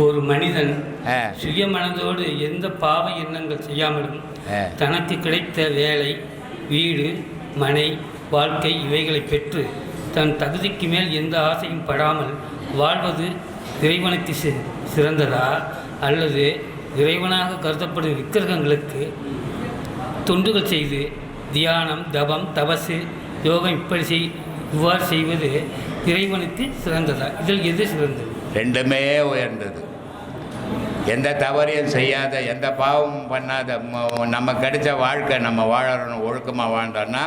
ஒரு மனிதன். சுயமனதோடு எந்த பாவ எண்ணங்கள் செய்யாமலும். தனக்கு கிடைத்த வேலை வீடு மனை வாழ்க்கை இவைகளை பெற்று தன் தகுதிக்கு மேல் எந்த ஆசையும் படாமல் வாழ்வது இறைவனுக்கு சி- சிறந்ததா அல்லது இறைவனாக கருதப்படும் விக்கிரகங்களுக்கு தொண்டுகள் செய்து தியானம் தபம் தபசு யோகம் இப்படி செய் இவ்வாறு செய்வது இறைவனுக்கு சிறந்ததா இதில் எது சிறந்தது ரெண்டுமே உயர்ந்தது எந்த தவறையும் செய்யாத எந்த பாவமும் பண்ணாத நம்ம கிடைச்ச வாழ்க்கை நம்ம வாழறோம் ஒழுக்கமாக வாழ்ந்தோன்னா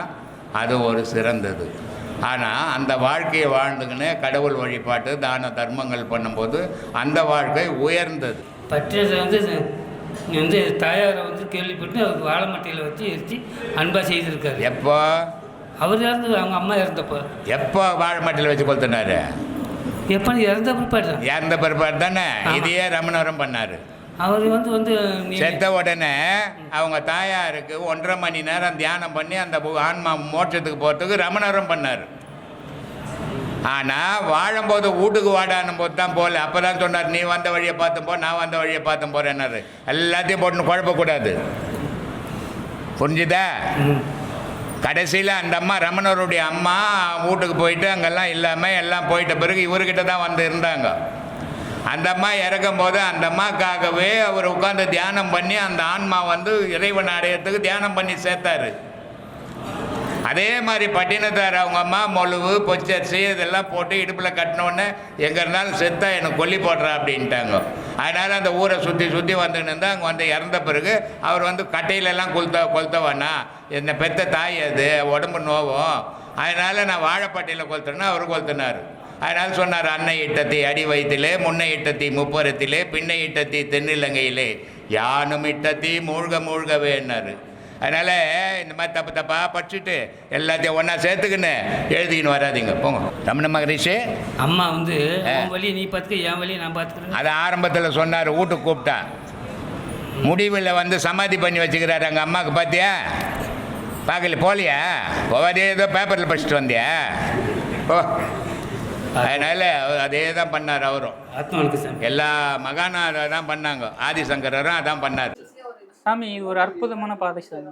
அது ஒரு சிறந்தது. ஆனால் அந்த வாழ்க்கையை வாழ்ந்துக்கின்னு கடவுள் வழிபாட்டு தான தர்மங்கள் பண்ணும்போது அந்த வாழ்க்கை உயர்ந்தது. பற்றியதை வந்து வந்து தாயாரை வந்து கேள்விப்பட்டு வாழை மட்டையில் வச்சு எரிச்சு அன்பாக செய்திருக்காரு. எப்போ? அவர் இறந்து அவங்க அம்மா இறந்தப்போ. எப்போ வாழை மட்டையில் வச்சு கொளுத்துனாரு? எப்போ இறந்த பிற்பாடு இறந்த பிற்பாடு தானே. இதையே ரமணவரம் பண்ணார். அவர் வந்து வந்து செத்த உடனே அவங்க தாயாருக்கு ஒன்றரை மணி நேரம் தியானம் பண்ணி அந்த ஆன்மா மோட்சத்துக்கு போகிறதுக்கு ரமணரம் பண்ணார். ஆனால் வாழும்போது வீட்டுக்கு வாடானும் போது தான் போகல அப்போ தான் சொன்னார் நீ வந்த வழியை பார்த்தும் போ நான் வந்த வழியை பார்த்தும் போகிறேன்னாரு எல்லாத்தையும் போட்டு குழப்பக்கூடாது. புரிஞ்சுதா. கடைசியில் அந்த அம்மா ரமணருடைய அம்மா வீட்டுக்கு போயிட்டு அங்கெல்லாம் இல்லாமல் எல்லாம் போயிட்ட பிறகு இவர்கிட்ட தான் வந்து இருந்தாங்க. அந்த அம்மா இறக்கும் போது அந்த அம்மாக்காகவே அவர் உட்காந்து தியானம் பண்ணி அந்த ஆன்மா வந்து இறைவன் அடையத்துக்கு தியானம் பண்ணி சேர்த்தாரு. அதே மாதிரி பட்டினத்தார் அவங்க அம்மா மொழுவு பொச்சரிசி இதெல்லாம் போட்டு இடுப்பில் கட்டினோடனே எங்கே இருந்தாலும் செத்தா எனக்கு கொல்லி போடுறா அப்படின்ட்டாங்க. அதனால் அந்த ஊரை சுற்றி சுற்றி வந்துன்னு இருந்தால் அங்கே வந்து இறந்த பிறகு அவர் வந்து கட்டையிலெல்லாம் கொளுத்த கொளுத்தவானா என்ன பெத்த தாய் அது உடம்பு நோவும். அதனால் நான் வாழைப்பட்டையில் கொளுத்துறேன்னா அவர் கொளுத்துனார். அதனால் சொன்னார் அன்னை இட்டத்தி அடி வயிற்றிலே முன்னை இட்டத்தி முப்புறத்திலே பின்னை இட்டத்தி தென்னிலங்கையிலே. யானும் இட்டத்தி மூழ்க மூழ்கவேன்னாரு அதனால் இந்த மாதிரி தப்பு தப்பாக படிச்சுட்டு எல்லாத்தையும் ஒன்றா சேர்த்துக்கின்னு எழுதிக்கின்னு வராதீங்க. போங்க. ரமண மகரிஷி. அம்மா வந்து வழியை நீ பார்த்துக்க என் வழியை நான் பார்த்துக்கிறேன். அதை ஆரம்பத்தில் சொன்னார் வீட்டுக்கு கூப்பிட்டா. முடிவில் வந்து சமாதி பண்ணி வச்சுக்கிறாரு அங்கே அம்மாவுக்கு பார்த்தியா பார்க்கல போகலையா போவாதே ஏதோ பேப்பரில் படிச்சுட்டு வந்தியா? ஓ. அதனால் அதே தான் பண்ணார் அவரும். எல்லா மகானும் அதை தான் பண்ணாங்க. ஆதிசங்கரரும் அதான் பண்ணார். சாமி இது ஒரு அற்புதமான பாதை சாமி.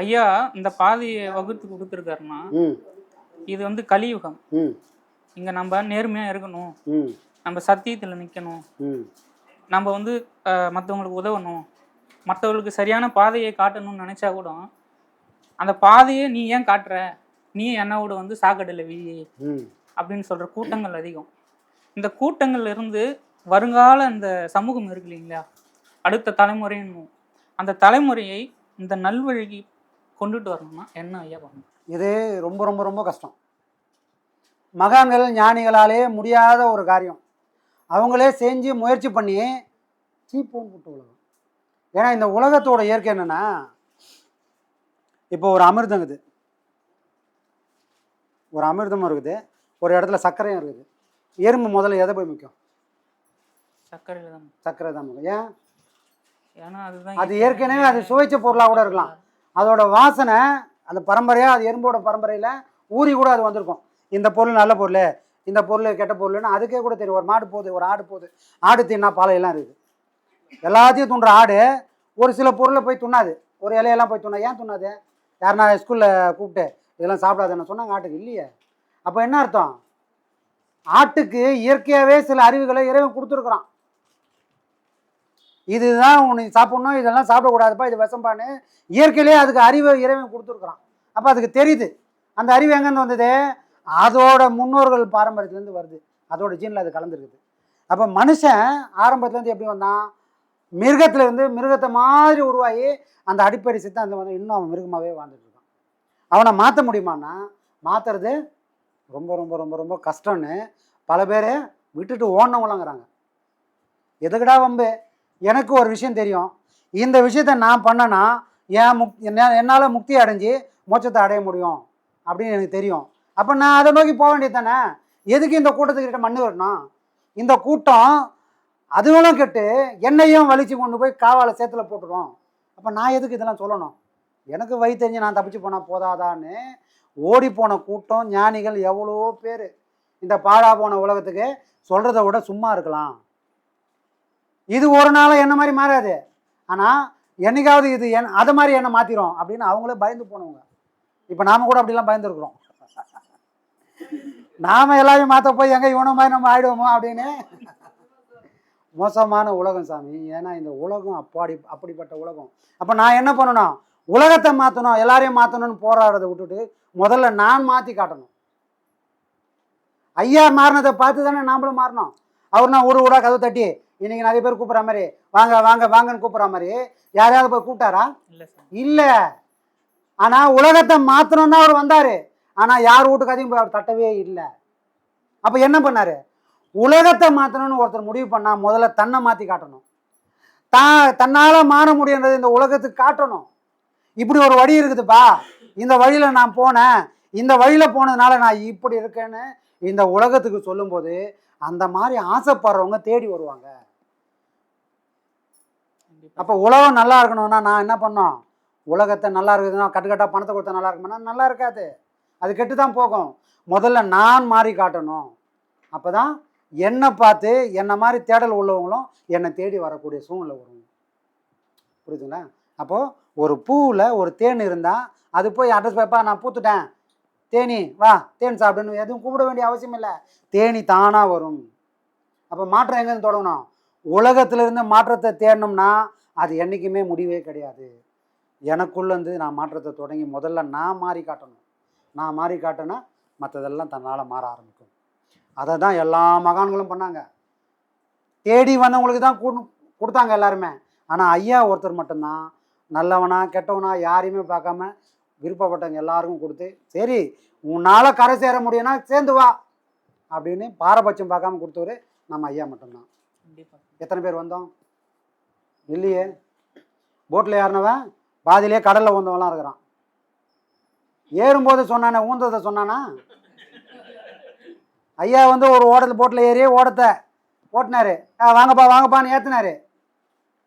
ஐயா இந்த பாதையை வகுத்து கொடுத்துருக்காருன்னா இது வந்து கலியுகம். இங்க நம்ம நேர்மையா இருக்கணும். நம்ம சத்தியத்துல நிக்கணும். நம்ம வந்து மத்தவங்களுக்கு உதவணும். மற்றவங்களுக்கு சரியான பாதையை காட்டணும்னு நினைச்சா கூட அந்த பாதையை நீ ஏன் காட்டுற? நீ என்னோட வந்து சாக்கடையில் வி. அப்படின்னு சொல்ற கூட்டங்கள் அதிகம். இந்த கூட்டங்கள்ல இருந்து வருங்கால இந்த சமூகம் இருக்கு இல்லைங்களா? அடுத்த தலைமுறைன்னு அந்த தலைமுறையை இந்த நல்வழிக்கு கொண்டுட்டு வரணும்னா என்ன ஐயா பண்ணணும்? இது ரொம்ப ரொம்ப ரொம்ப கஷ்டம். மகான்கள் ஞானிகளாலே முடியாத ஒரு காரியம். அவங்களே செஞ்சு முயற்சி பண்ணி சீப்போன் போட்டு உலகம். ஏன்னா இந்த உலகத்தோட இயற்கை என்னன்னா இப்போ ஒரு அமிர்தம் இருக்குது. ஒரு அமிர்தமும் இருக்குது. ஒரு இடத்துல சர்க்கரையும் இருக்குது. எறும்பு முதல்ல எதை போய் மிக்கும் சர்க்கரையில தான் சர்க்கரை தான் மிக்கும் ஏன்? அது ஏற்கனவே அது சுவைச்ச பொருளாக கூட இருக்கலாம். அதோட வாசனை அந்த பரம்பரையாக அது எறும்போட பரம்பரையில் ஊறி கூட அது வந்திருக்கும். இந்த பொருள் நல்ல பொருள் இந்த பொருள் கெட்ட பொருள்னு அதுக்கே கூட தெரியும். ஒரு மாடு போகுது ஒரு ஆடு போகுது. ஆடு தின்னா பாலையெல்லாம் இருக்குது. எல்லாத்தையும் துண்டுற ஆடு ஒரு சில பொருளை போய் துண்ணாது. ஒரு இலையெல்லாம் போய் துண்ணா ஏன் துண்ணாது? யாருனா ஸ்கூலில் கூப்பிட்டு இதெல்லாம் சாப்பிடாதுன்னு சொன்னாங்க ஆட்டுக்கு இல்லையே. அப்போ என்ன அர்த்தம்? ஆட்டுக்கு இயற்கையாகவே சில அறிவுகளை இறைவன் கொடுத்துருக்குறான். இதுதான் உனக்கு சாப்பிடணும் இதெல்லாம் சாப்பிடக்கூடாதுப்பா இது விஷம்பான்னு இயற்கையிலே அதுக்கு அறிவை இறைவன் கொடுத்துருக்குறான். அப்போ அதுக்கு தெரியுது. அந்த அறிவு எங்கேருந்து வந்தது? அதோட முன்னோர்கள் பாரம்பரியத்துலேருந்து வருது. அதோட ஜீனில் அது கலந்துருக்குது. அப்போ மனுஷன் ஆரம்பத்துலேருந்து எப்படி வந்தான்? மிருகத்துலேருந்து மிருகத்தை மாதிரி உருவாகி அந்த அடிப்படை சித்தாந்தம் வந்து இன்னும் அவன் மிருகமாகவே வாழ்ந்துட்டு இருக்கான். அவனை மாற்ற முடியுமான்னா மாற்றுறது ரொம்ப ரொம்ப ரொம்ப ரொம்ப கஷ்டம்னு பல பேர் விட்டுட்டு ஓடணவங்களாங்கிறாங்க எதுக்குடா வம்பு? எனக்கு ஒரு விஷயம் தெரியும். இந்த விஷயத்த நான் பண்ணனா என் முக் என்னால் முக்தி அடைஞ்சு மோட்சத்தை அடைய முடியும். அப்படின்னு எனக்கு தெரியும். அப்போ நான் அதை நோக்கி போக வேண்டியது தானே? எதுக்கு இந்த கூட்டத்துக்கிட்ட மண்ணு வரணும் இந்த கூட்டம் அதுவெல்லாம் கெட்டு என்னையும் வலிச்சு கொண்டு போய் காவால சேத்துல போட்டுடும் அப்போ நான் எதுக்கு இதெல்லாம் சொல்லணும்? எனக்கு வழி தெரிஞ்சு நான் தப்பிச்சு போனால் போதாதான்னு ஓடி போன கூட்டம் ஞானிகள் எவ்வளோ பேர். இந்த பாழா போன உலகத்துக்கு சொல்கிறத விட சும்மா இருக்கலாம். இது ஒரு நாளும் என்ன மாதிரி மாறாது. ஆனால் என்னைக்காவது இது என் அதை மாதிரி என்ன மாற்றிடும் அப்படின்னு அவங்களே பயந்து போனவங்க. இப்போ நாம் கூட அப்படிலாம் பயந்துருக்குறோம். நாம் எல்லாரையும் மாற்ற போய் எங்கே இவன மாதிரி நம்ம ஆயிடுவோமோ அப்படின்னு? மோசமான உலகம் சாமி. ஏன்னா இந்த உலகம் அப்பாடி அப்படிப்பட்ட உலகம். அப்போ நான் என்ன பண்ணணும்? உலகத்தை மாற்றணும் எல்லாரையும் மாற்றணும்னு போராடுறதை விட்டுட்டு முதல்ல நான் மாற்றி காட்டணும். ஐயா மாறினதை பார்த்து தானே நாமளும் மாறணும். அவர் நான் ஒரு ஊடா கதவு தட்டி இன்னைக்கு நிறைய பேர் கூப்பிட்ற மாதிரி வாங்க வாங்க வாங்கன்னு கூப்பிட்ற மாதிரி யாரையாவது போய் கூப்பிட்டாரா? இல்லை ஆனால் உலகத்தை மாற்றணும்னு அவர் வந்தார். ஆனால் யார் வீட்டுக்கு போய் அவர் தட்டவே இல்லை. அப்போ என்ன பண்ணார்? உலகத்தை மாற்றணும்னு ஒருத்தர் முடிவு பண்ணால் முதல்ல தன்னை மாற்றி காட்டணும். தான் தன்னால் மாற முடியுன்றது இந்த உலகத்துக்கு காட்டணும். இப்படி ஒரு வழி இருக்குதுப்பா. இந்த வழியில் நான் போனேன். இந்த வழியில் போனதுனால நான் இப்படி இருக்கேன்னு இந்த உலகத்துக்கு சொல்லும்போது அந்த மாதிரி ஆசைப்படுறவங்க தேடி வருவாங்க. அப்போ உலகம் நல்லா இருக்கணும்னா நான் என்ன பண்ணோம் உலகத்தை நல்லா இருக்குதுன்னா கட்டுக்கட்டாக பணத்தை கொடுத்தா நல்லா இருக்குமானா? நல்லா இருக்காது. அது கெட்டு தான் போகும். முதல்ல நான் மாறி காட்டணும். அப்போ தான் என்னை பார்த்து என்னை மாதிரி தேடல் உள்ளவங்களும் என்னை தேடி வரக்கூடிய சூழ்நிலை வரும். புரியுதுங்களா? அப்போது ஒரு பூவில் ஒரு தேன் இருந்தால் அது போய் அட்ரஸ் பேப்பா நான் பூத்துட்டேன். தேனி வா தேன் சாப்பிடுன்னு எதுவும் கூப்பிட வேண்டிய அவசியம் இல்லை. தேனி தானாக வரும். அப்போ மாற்றம் எங்கேருந்து தொடங்கணும்? உலகத்திலிருந்து மாற்றத்தை தேடணும்னா அது என்றைக்குமே முடிவே கிடையாது. எனக்குள்ளேருந்து நான் மாற்றத்தை தொடங்கி முதல்ல நான் மாறி காட்டணும். நான் மாறி காட்டினா மற்றதெல்லாம் தன்னால் மாற ஆரம்பிக்கும். அதை தான் எல்லா மகான்களும் பண்ணாங்க. தேடி வந்தவங்களுக்கு தான் கொடு- கொடுத்தாங்க எல்லாருமே. ஆனால் ஐயா ஒருத்தர் மட்டும்தான். நல்லவனா கெட்டவனா யாரையுமே பார்க்காம விருப்பப்பட்டவங்க எல்லாருக்கும் கொடுத்து சரி உன்னால் கரை சேர முடியும்னா சேர்ந்து வா அப்படின்னு பாரபட்சம் பார்க்காம கொடுத்தவர் நம்ம ஐயா மட்டும்தான். எத்தனை பேர் வந்தோம்? இல்லையே. போட்டில் ஏறினவன் பாதியிலே கடலில் வந்தவன்லாம் இருக்கிறான். ஏறும்போது சொன்னானே ஊந்ததை சொன்னானா? ஐயா வந்து ஒரு ஓடத்தில் போட்டில் ஏறி ஓடத்தை ஓட்டினாரு. ஆ வாங்கப்பா வாங்கப்பான்னு ஏற்றினாரு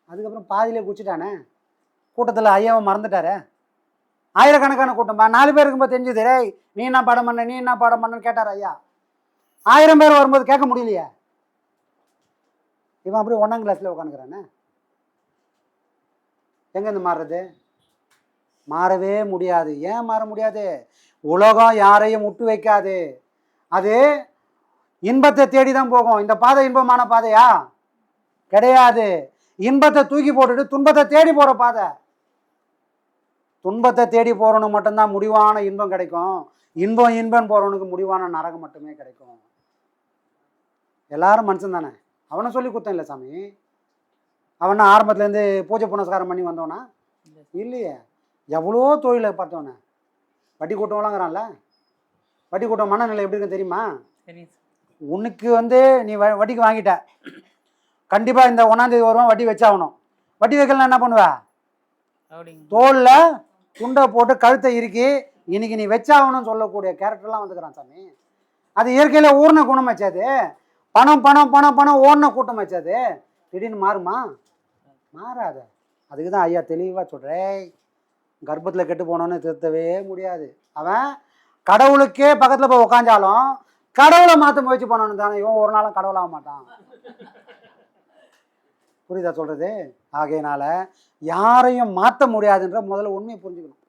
அதுக்கப்புறம் பாதியிலே குச்சிட்டானே. கூட்டத்தில் ஐயாவை மறந்துட்டாரே. ஆயிரக்கணக்கான கூட்டம்பா நாலு பேர் இருக்கும்போது தெரிஞ்சுது டேய் நீ என்ன பாடம் பண்ண நீ என்ன பாடம் பண்ணன்னு கேட்டார் ஐயா. ஆயிரம் பேர் வரும்போது கேட்க முடியலையே. இவன் அப்படியே ஒன்றாம் கிளாஸில் உட்காந்துக்கிறானே எங்கேருந்து மாறுறது? மாறவே முடியாது. ஏன் மாற முடியாது? உலகம் யாரையும் முட்டு வைக்காது. அது இன்பத்தை தேடி தான் போகும். இந்த பாதை இன்பமான பாதையா? கிடையாது. இன்பத்தை தூக்கி போட்டுட்டு துன்பத்தை தேடி போகிற பாதை. துன்பத்தை தேடி போகிறவனுக்கு மட்டும்தான் முடிவான இன்பம் கிடைக்கும். இன்பம் இன்பம் போகிறவனுக்கு முடிவான நரகம் மட்டுமே கிடைக்கும். எல்லாரும் மனுஷன் தானே அவனை சொல்லி குத்தம் இல்லை சாமி. அவனை ஆரம்பத்துலேருந்து பூஜை புனஸ்காரம் பண்ணி வந்தவனா? இல்லை இல்லையே. எவ்வளோ தொழிலை பார்த்தவனே? வட்டி கூட்டம்லாங்கிறான்ல வட்டி கூட்டம் மனநிலை எப்படி இருக்கு தெரியுமா? உனக்கு வந்து நீ வ- வட்டிக்கு வாங்கிட்ட. கண்டிப்பாக இந்த ஒன்றாந்தேதி வருவான் வட்டி வச்சாகணும். வட்டி வைக்கலாம் என்ன பண்ணுவ? தோலில் துண்டை போட்டு கழுத்தை இறுக்கி இன்னைக்கு நீ வச்சாகணும்னு சொல்லக்கூடிய கேரக்டர்லாம் வந்துக்கிறான் சாமி. அது இயற்கையில் ஊர்ன குணம் வச்சாது. பணம் பணம் பணம் பணம் ஓடின கூட்டம் வச்சாது. திடீர்னு மாறுமா? மாறாத. அதுக்கு தான் ஐயா தெளிவாக சொல்கிறேன் கர்ப்பத்தில் கெட்டு போனோன்னு திருத்தவே முடியாது. அவன் கடவுளுக்கே பக்கத்தில் போய் உக்காந்தாலும் கடவுளை மாற்ற முயற்சி பண்ணணும் தானே. இவன் ஒரு நாளும் கடவுளாக மாட்டான். புரியுதா சொல்கிறது ஆகையினால யாரையும் மாற்ற முடியாதுன்ற முதல்ல உண்மையை புரிஞ்சுக்கணும்.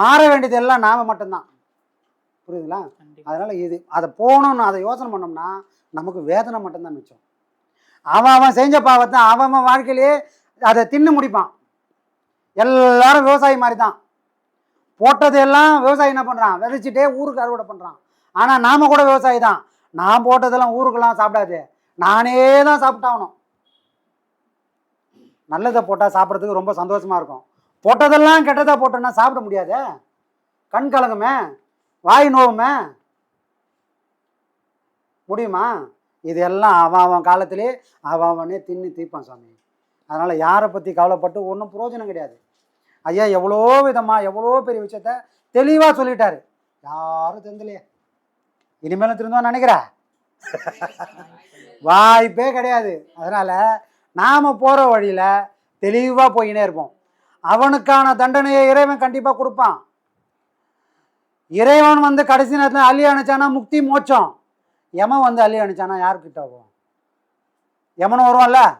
மாற வேண்டியது எல்லாம் நாம மட்டும்தான். புரியுதுங்களா? அதனால இது அதை போகணும்னு அதை யோசனை பண்ணோம்னா நமக்கு வேதனை மட்டும்தான் மிச்சம். அவன் அவன் செஞ்ச பாவத்தை அவன் அவன் வாழ்க்கையிலேயே அதை தின்னு முடிப்பான். எல்லாரும் விவசாயி மாதிரி தான் போட்டது எல்லாம் விவசாயி என்ன பண்ணுறான் விதைச்சிட்டே ஊருக்கு அறுவடை பண்ணுறான் ஆனால் நாம் கூட விவசாயி தான். நான் போட்டதெல்லாம் ஊருக்கெல்லாம் சாப்பிடாது. நானே தான் சாப்பிட்டாகணும் நல்லதை போட்டால் சாப்பிட்றதுக்கு ரொம்ப சந்தோஷமாக இருக்கும். போட்டதெல்லாம் கெட்டதாக போட்டோன்னா சாப்பிட முடியாது. கண் கலங்குமே? வாய் நோவுமே? முடியுமா? இதெல்லாம் அவன் அவன் காலத்திலே அவன் அவனே தின்னு தீர்ப்பான் சாமி. அதனால் யாரை பற்றி கவலைப்பட்டு ஒன்றும் பிரயோஜனம் கிடையாது. ஐயா எவ்வளோ விதமாக எவ்வளோ பெரிய விஷயத்த தெளிவாக சொல்லிட்டாரு. யாரும் தெரிந்தலையே இனிமேலும் திருந்தோம் நினைக்கிறா வாய்ப்பே கிடையாது. அதனால் நாம் போகிற வழியில் தெளிவாக போயினே இருப்போம். அவனுக்கான தண்டனையை இறைவன் கண்டிப்பாக கொடுப்பான். இறைவன் வந்து கடைசி நேரத்தில் அள்ளி அணைச்சானா முக்தி மோட்சம். யமன் வந்து அள்ளி அணைச்சானா யாருக்கிட்ட ஆகும் யமனும் வருவான்ல?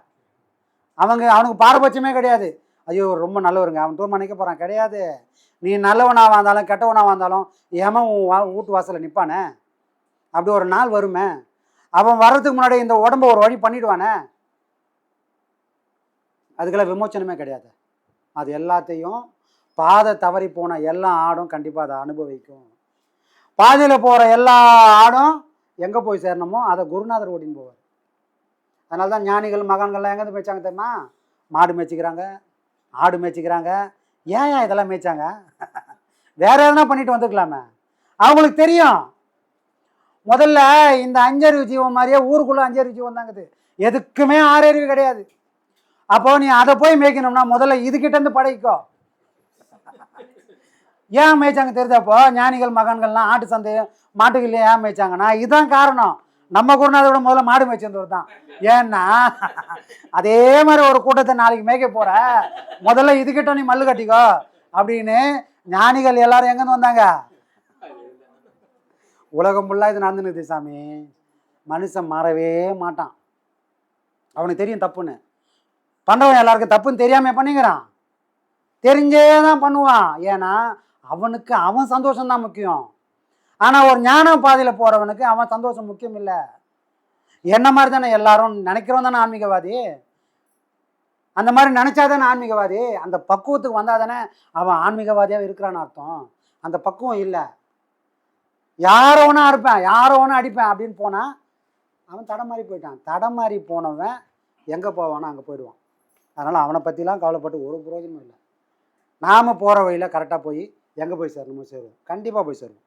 அவங்க அவனுக்கு பாரபட்சமே கிடையாது. ஐயோ ரொம்ப நல்லவருங்க. அவன் தூரம் நினைக்க போகிறான் கிடையாது. நீ நல்லவனாக வந்தாலும் கெட்டவனாக வந்தாலும் யமன் உன் வா- வீட்டு வாசலில் நிற்பானே அப்படி ஒரு நாள் வருமே. அவன் வர்றதுக்கு முன்னாடி இந்த உடம்ப ஒரு வழி பண்ணிடுவானே? அதுக்கெல்லாம் விமோச்சனமே கிடையாது. அது எல்லாத்தையும் பாதை தவறி போன எல்லா ஆடும் கண்டிப்பாக அதை அனுபவிக்கும். பாதையில் போகிற எல்லா ஆடும் எங்கே போய் சேரணுமோ அதை குருநாதர் ஓட்டின்னு போவார். அதனால தான் ஞானிகள் மகான்கள்லாம் எங்கேருந்து மேய்ச்சாங்க தெரியுமா? மாடு மேய்ச்சிக்கிறாங்க ஆடு மேய்ச்சிக்கிறாங்க. ஏன் ஏன் இதெல்லாம் மேய்ச்சாங்க? வேற எதனா பண்ணிட்டு வந்துருக்கலாமே. அவங்களுக்கு தெரியும். முதல்ல இந்த அஞ்சறிவு ஜீவம் மாதிரியே ஊருக்குள்ளே அஞ்சறிவு ஜீவம் தாங்குது. எதுக்குமே ஆறறிவு கிடையாது. அப்போ நீ அதை போய் மேய்க்கணும்னா முதல்ல இதுகிட்ட இருந்து படைக்கோ ஏன் மேய்ச்சாங்க தெரியுதாப்போ ஞானிகள் மகான்கள்லாம் ஆட்டு சந்தை மாட்டுகள் ஏன் மேய்ச்சாங்கன்னா இதுதான் காரணம். நம்ம குருநாதரோட முதல்ல மாடு மேய்ச்சிருந்தவர் தான். ஏன்னா அதே மாதிரி ஒரு கூட்டத்தை நாளைக்கு மேய்க்க போற முதல்ல இதுகிட்ட நீ மல்லு கட்டிக்கோ அப்படின்னு ஞானிகள் எல்லாரும் எங்கேருந்து வந்தாங்க? உலகம் ஃபுல்லாக இது நடந்துனுது சாமி. மனுஷன் மாறவே மாட்டான். அவனுக்கு தெரியும் தப்புன்னு. பண்ணுறவன் எல்லாருக்கும் தப்புன்னு தெரியாமல் பண்ணிக்கிறான்? தெரிஞ்சே தான் பண்ணுவான். ஏன்னா அவனுக்கு அவன் சந்தோஷம்தான் முக்கியம். ஆனால் ஒரு ஞான பாதையில் போகிறவனுக்கு அவன் சந்தோஷம் முக்கியம் இல்லை. என்ன மாதிரி தானே எல்லாரும் நினைக்கிறவன் தானே ஆன்மீகவாதி? அந்த மாதிரி நினச்சாதானே ஆன்மீகவாதி? அந்த பக்குவத்துக்கு வந்தால் தானே அவன் ஆன்மீகவாதியாக இருக்கிறான்னு அர்த்தம். அந்த பக்குவம் இல்லை. யாரை ஒன்றா அறுப்பேன் யாரை ஒன்றா அடிப்பேன் அப்படின்னு போனால் அவன் தடமாறி போயிட்டான். தடமாறி போனவன் எங்கே போவானோ அங்கே போயிடுவான். அதனால் அவனை பற்றிலாம் கவலைப்பட்டு ஒரு பிரயோஜனமும் இல்லை. நாம் போகிற வழியில் கரெக்டாக போய் எங்கே போய் சேரணுமோ சேருவோம். கண்டிப்பாக போய் சேருவோம்.